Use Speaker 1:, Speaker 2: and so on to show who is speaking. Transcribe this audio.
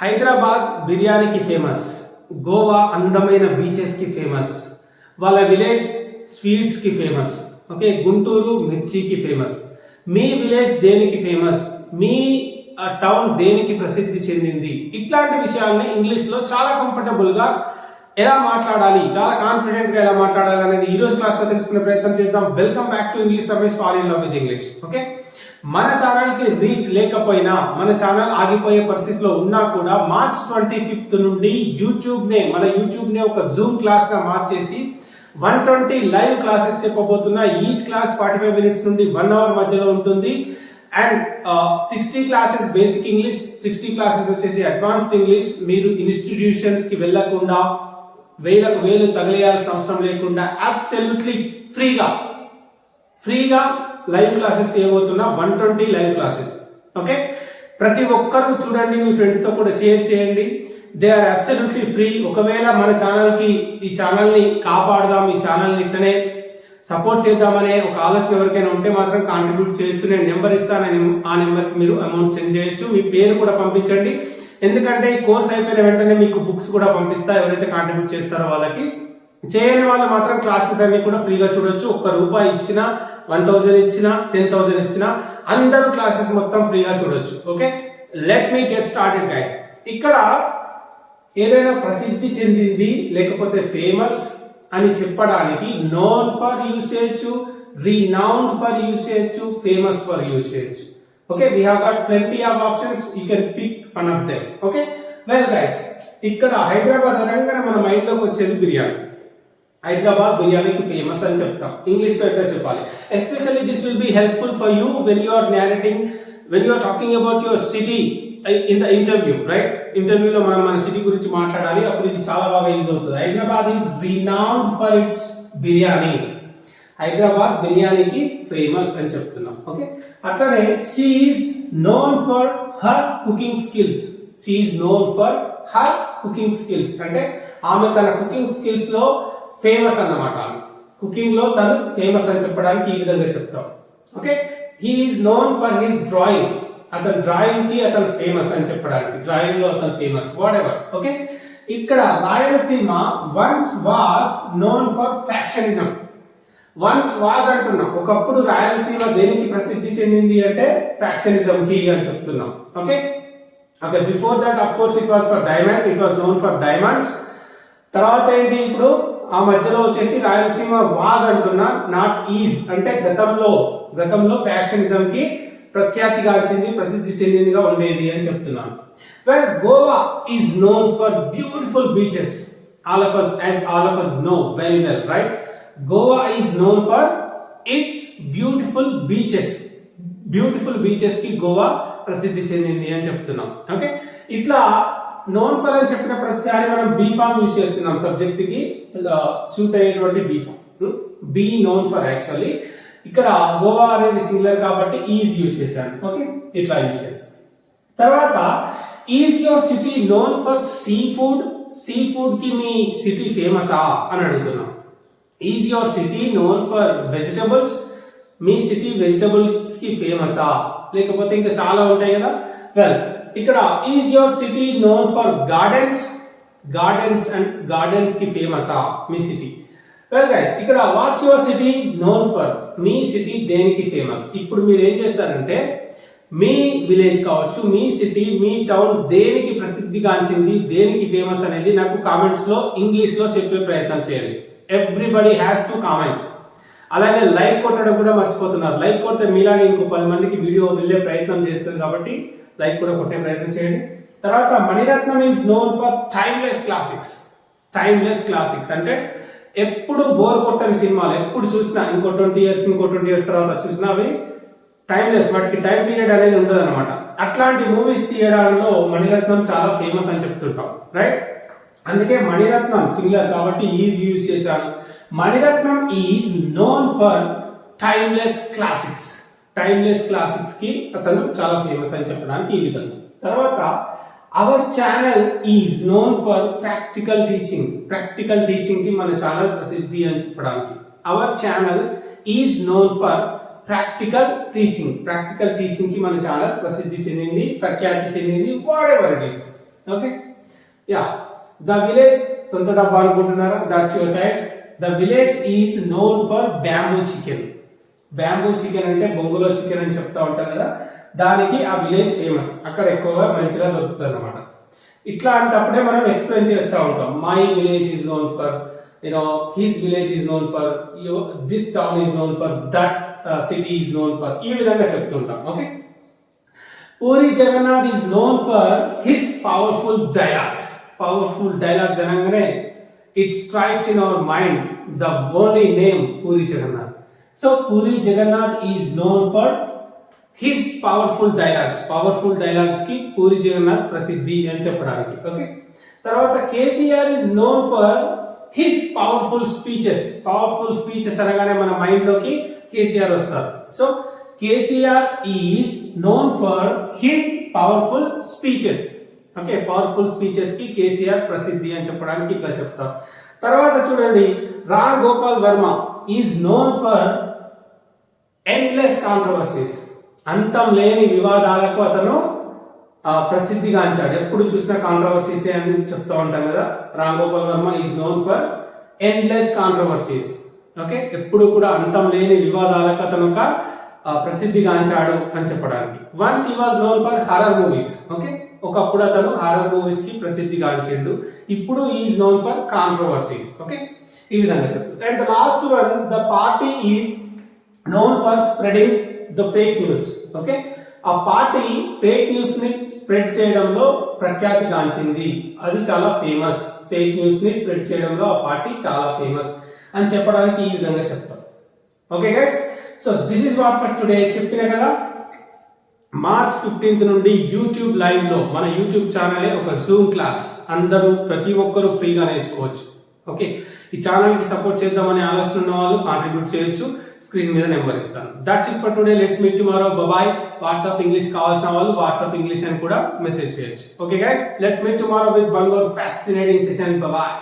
Speaker 1: హైదరాబాద్ బిర్యానీకి ఫేమస్ గోవా అందమైన బీచెస్కి ఫేమస్ వాళ్ళ విలేజ్ స్వీట్స్కి ఫేమస్ ఓకే గుంటూరు మిర్చికి ఫేమస్. మీ విలేజ్ దేనికి ఫేమస్? మీ టౌన్ దేనికి ప్రసిద్ధి చెందింది? ఇట్లాంటి విషయాల్ని ఇంగ్లీష్లో చాలా కంఫర్టబుల్గా ఎలా మాట్లాడాలి చాలా కాన్ఫిడెంట్గా ఎలా మాట్లాడాలి అనేది ఈరోజు క్లాస్లో తెలుసుకునే ప్రయత్నం చేద్దాం. Welcome back to English service fall in love with English okay మన ఛానల్కి రీచ్ లేకపోయినా మన ఛానల్ ఆగిపోయే పరిస్థితిలో ఉన్నా కూడా మార్చ్ ట్వంటీ ఫిఫ్త్ నుండి యూట్యూబ్నే మన యూట్యూబ్నే ఒక జూమ్ క్లాస్గా మార్చేసి one twenty live classes చెప్పబోతున్నా each class forty five minutes నుండి వన్ అవర్ మధ్యలో ఉంటుంది. And sixty classes basic English sixty classes వచ్చేసి అడ్వాన్స్డ్ ఇంగ్లీష్. మీరు ఇన్స్టిట్యూషన్స్కి వెళ్ళకుండా వేలకు వేలు తగలేయాల్సిన అవసరం లేకుండా అబ్సల్యూట్లీ ఫ్రీగా ఫ్రీగా live classes చేయబోతున్నా one twenty live classes okay ప్రతి ఒక్కరూ చూడండి మీ ఫ్రెండ్స్తో కూడా షేర్ చేయండి. దే ఆర్ అబ్సల్యూట్లీ ఫ్రీ ఒకవేళ మన ఛానల్కి ఈ ఛానల్ని కాపాడదాం ఈ ఛానల్ని ఇట్లనే సపోర్ట్ చేద్దామనే ఒక ఆలోచన ఎవరికైనా ఉంటే మాత్రం కాంట్రిబ్యూట్ చేయొచ్చు. నేను నెంబర్ ఇస్తాను ఆ నెంబర్కి మీరు అమౌంట్ సెండ్ చేయొచ్చు. మీ పేరు కూడా పంపించండి. ఎందుకంటే ఈ కోర్స్ అయిపోయిన వెంటనే మీకు బుక్స్ కూడా పంపిస్తా ఎవరైతే కాంట్రిబ్యూట్ చేస్తారో వాళ్ళకి. చేయని వాళ్ళు మాత్రం క్లాసెస్ అన్ని కూడా ఫ్రీగా చూడొచ్చు. ఒక్క రూపాయి ఇచ్చినా వన్ థౌజండ్ ఇచ్చినా టెన్ థౌజండ్ ఇచ్చినా అందరూ క్లాసెస్ మొత్తం ఫ్రీగా చూడొచ్చు. Okay? Let me get started guys ఇక్కడ ఏదైనా ప్రసిద్ధి చెందింది లేకపోతే ఫేమస్ అని చెప్పడానికి నోన్ ఫర్ యూస్ చేయొచ్చు రీనౌన్ ఫర్ యూస్ చేయొచ్చు ఫేమస్ ఫర్ యూస్ చేయొచ్చు okay we have got plenty of options you can pick one of them okay well guys ఇక్కడ హైదరాబాద్ అనగానే మన మైండ్లోకి వచ్చేది బిర్యానీ. హైదరాబాద్ బిర్యానీకి ఫేమస్ అని చెప్తాం. ఇంగ్లీష్లో ఎట్లా చెప్పాలి. Especially this will be helpful for you when you are narrating when you are talking about your city in the interview right ఇంటర్వ్యూలో మనం మన సిటీ గురించి మాట్లాడాలి. అప్పుడు ఇది చాలా బాగా యూజ్ అవుతుంది. Hyderabad is renowned for its biryani. Hyderabad బిర్యానీకి ఫేమస్ అని చెప్తున్నాం. ఓకే అట్లనే she is known for her cooking skills she is known for her cooking skills అంటే ఆమె తన కుకింగ్ స్కిల్స్లో ఫేమస్ అన్నమాట కుకింగ్లో తను ఫేమస్ అని చెప్పడానికి ఈ విధంగా చెప్తాం. Okay he is known for his drawing అతను డ్రాయింగ్కి అతను ఫేమస్ అని చెప్పడానికి. డ్రాయింగ్లో అతను ఫేమస్ వాట్ ఎవర్ ఓకే ఇక్కడ Rayalaseema once was known for factionism once was అంటున్నాం. ఒకప్పుడు రాయలసీమ దేనికి ప్రసిద్ధి చెందింది అంటే ఫ్యాక్షనిజం కి అని చెప్తున్నాం. Okay okay before that of course it was for diamond it was known for diamonds తర్వాత ఏంటి ఇప్పుడు? ఆ మధ్యలో వచ్చేసి రాయలసీమ వాజ్ అంటున్నా నాట్ ఈజ్ అంటే గతంలో గతంలో ఫ్యాక్షనిజంకి కి ప్రఖ్యాతిగాంచింది ప్రసిద్ధి చెందిందిగా ఉండేది అని చెప్తున్నాను. Well Goa is known for beautiful beaches all of us as all of us know very well right Goa is known for its beautiful beaches beautiful బీచెస్కి గోవా ప్రసిద్ధి చెందింది అని చెప్తున్నాం. ఓకే ఇట్లా నోన్ ఫర్ అని చెప్పిన ప్రతిసారి మనం బీ ఫామ్ యూజ్ చేస్తున్నాం సబ్జెక్ట్కి. Uh, సూట్ అయ్యేటువంటి be form be known for actually ఇక్కడ గోవా అనేది సింగులర్ కాబట్టి ఈజ్ యూజ్ చేశాను. ఓకే ఇట్లా యూజ్ చేశాను. తర్వాత is your city known for seafood sea ఫుడ్కి మీ సిటీ ఫేమసా అని అడుగుతున్నాం. Is your city known for vegetables me city వెజిటబుల్స్కి ఫేమసా లేకపోతే ఇంకా చాలా ఉంటాయి కదా? వెల్ ఇక్కడ is your city known for gardens gardens and గార్డెన్స్కి ఫేమసా మీ సిటీ వెల్ గైస్ ఇక్కడ what's your city known for me city దేనికి ఫేమస్ ఇప్పుడు మీరు ఏం చేస్తారంటే మీ విలేజ్ కావచ్చు మీ సిటీ మీ టౌన్ దేనికి ప్రసిద్ధిగాంచింది దేనికి ఫేమస్ అనేది నాకు కామెంట్స్లో ఇంగ్లీష్లో చెప్పే ప్రయత్నం చేయండి. ఎవ్రీబడి హ్యాస్ టు కామెంట్ అలాగే లైక్ కొట్టడం కూడా మర్చిపోతున్నారు. లైక్ కొడితే మీలాగే ఇంకో పది మందికి వీడియో వెళ్ళే ప్రయత్నం చేస్తుంది కాబట్టి లైక్ కూడా కొట్టే ప్రయత్నం చేయండి. తర్వాత Mani Ratnam is known for timeless classics timeless classics అంటే ఎప్పుడు బోర్ కొట్టని సినిమాలు ఎప్పుడు చూసినా ఇంకో ట్వంటీ ఇయర్స్ ఇంకో ట్వంటీ ఇయర్స్ తర్వాత చూసినా అవి టైమ్లెస్ వాటికి టైం పీరియడ్ అనేది ఉండదు అనమాట అట్లాంటి మూవీస్ తీయడంలో మణిరత్నం చాలా ఫేమస్ అని చెప్తుంటాం రైట్ అందుకే మణిరత్నం సింగులర్ కాబట్టి ఈజ్ యూజ్ చేశాను Mani Ratnam is known for timeless classics timeless క్లాసిక్స్కి అతను చాలా ఫేమస్ అని చెప్పడానికి ఈ విధంగా. తర్వాత our channel is known for practical teaching practical టీచింగ్కి మన ఛానల్ ప్రసిద్ధి అని చెప్పడానికి. Our channel is known for practical teaching practical టీచింగ్కి మన ఛానల్ ప్రసిద్ధి చెందింది ప్రఖ్యాతి చెందింది whatever it is okay ya the village సొంత డబ్బా అనుకుంటున్నారా? That's your choice the village is known for bamboo chicken bamboo chicken అంటే బొంగులో చికెన్ అని చెప్తా ఉంటారు కదా దానికి ఆ విలేజ్ ఫేమస్ అక్కడ ఎక్కువగా మంచిగా దొరుకుతుంది అనమాట ఇట్లాంటప్పుడే మనం ఎక్స్ప్లెయిన్ చేస్తూ ఉంటాం. My village is known for you know his village is known for yo this town is known for that city is known for ఈ విధంగా చెప్తుంటాం okay Puri Jagannadh is known for his powerful dialogues powerful dialogues అనగానే it strikes in our mind the only name Puri Jagannadh so Puri Jagannadh is known for his powerful dialogues powerful డైలాగ్స్కి Puri Jagannadh ప్రసిద్ధి అని చెప్పడానికి. Okay తర్వాత KCR is known for his powerful speeches powerful speeches అనగానే మన మైండ్లోకి కేసీఆర్ వస్తారు so KCR is known for his powerful speeches okay powerful స్పీచెస్కి KCR ప్రసిద్ధి అని చెప్పడానికి ఇట్లా చెప్తాం తర్వాత చూడండి Ram Gopal Varma is known for endless controversies అంతం లేని వివాదాలకు అతను ప్రసిద్ధిగాంచాడు ఎప్పుడు చూసినా కాంట్రవర్సీస్ అని చెప్తూ ఉంటాం కదా. Ram Gopal Varma is known for endless controversies okay ఎప్పుడు కూడా అంతం లేని వివాదాలకు అతను ఒక ప్రసిద్ధిగాంచాడు అని చెప్పడానికి. Once he was known for horror movies okay ఒకప్పుడు అతను హారర్ మూవీస్కి ప్రసిద్ధిగాంచిండు ఇప్పుడు is known for controversies okay ఈ విధంగా చెప్తుంది and last one the party is known for spreading the fake news okay ఆ పార్టీ ఫేక్ న్యూస్ని స్ప్రెడ్ చేయడంలో ప్రఖ్యాతి గాంచింది. అది చాలా ఫేమస్ ఫేక్ న్యూస్ని స్ప్రెడ్ చేయడంలో ఆ పార్టీ చాలా ఫేమస్ అని చెప్పడానికి ఈ విధంగా చెప్తాం. Okay guys so this is what for today చెప్పిన కదా? మార్చ్ ఫిఫ్టీన్త్ నుండి యూట్యూబ్ లైవ్లో మన యూట్యూబ్ ఛానలే ఒక జూమ్ క్లాస్ అందరూ ప్రతి ఒక్కరూ ఫ్రీగా నేర్చుకోవచ్చు. ఓకే. ఈ ఛానల్కి సపోర్ట్ చేద్దామనే ఆలోచన ఉన్న వాళ్ళు కాంట్రిబ్యూట్ చేయొచ్చు. స్క్రీన్ మీద నెంబర్ ఇస్తాను. That's it for today let's meet tomorrow bye WhatsApp English కావాల్సిన వాళ్ళు వాట్సాప్ ఇంగ్లీష్ అని కూడా మెసేజ్ చేయొచ్చు. Okay guys let's meet tomorrow with one more fascinating session bye